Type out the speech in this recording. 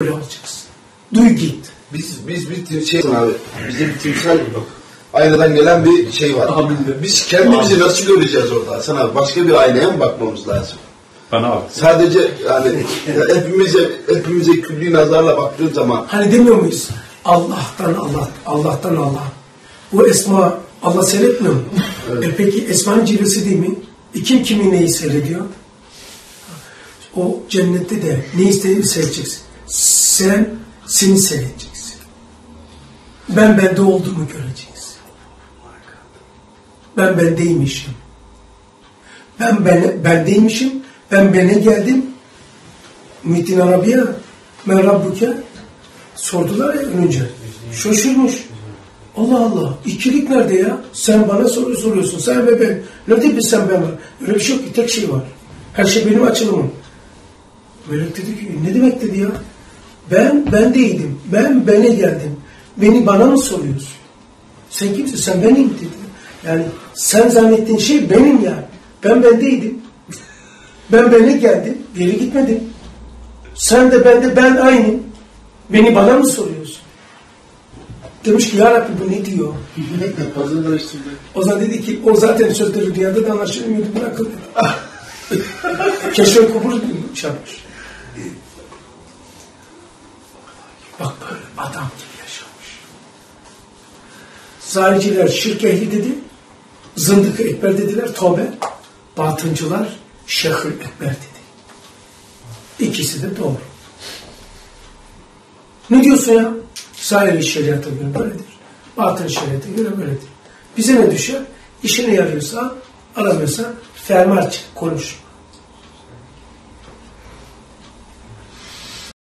böyle olacaksın. Duy git. Biz biz bir şey abi. Bizim timsal aynadan gelen bir şey var. Bildim. Biz kendimizi nasıl göreceğiz orada Hasan abi? Başka bir aynaya mı bakmamız lazım? Bana bak. Sadece yani ya hepimize hepimize külli nazarla baktığın zaman Hani demiyor muyuz? Allah'tan Allah, Allah'tan Allah. Bu esma Allah seyretmiyor mu? E peki esmanın cilvesi değil mi? E kim kimi neyi seyrediyor? O cennette de ne istediğini seyredeceksin. Sen seni seyredeceksin. Ben bende olduğumu göreceksin. Ben bendeymişim. Ben ben bendeymişim. Ben bene geldim. Muhittin Arabiya men Rabbuke sordular ya önce. Şaşırmış. Allah Allah. ikilik nerede ya? Sen bana soru soruyorsun. Sen ve ben. Nerede bir sen ben var? Öyle bir şey yok ki. Tek şey var. Her şey benim açılımım. Melek dedi ki ne demek dedi ya? Ben ben değildim. Ben bene geldim. Beni bana mı soruyorsun? Sen kimsin? Sen benim dedi. Yani sen zannettiğin şey benim yani. Ben bendeydim. Ben bene geldim. Geri gitmedim. Sen de ben de ben aynı. Beni bana mı soruyorsun? Demiş ki ya Rabbi bu ne diyor? O zaman dedi ki o zaten sözleri rüyada da anlaşılmıyordu bırakın. Keşfe kubur yapmış. Bak böyle adam gibi yaşamış. Zahirciler şirk ehli dedi. Zındık ekber dediler. Tövbe. Batıncılar şehir ekber dedi. İkisi de doğru. Ne diyorsun ya? Zahiri şeriata göre böyledir. Batın şeriata göre böyledir. Bize ne düşer? İşine yarıyorsa, aramıyorsa fermuar çık, konuş.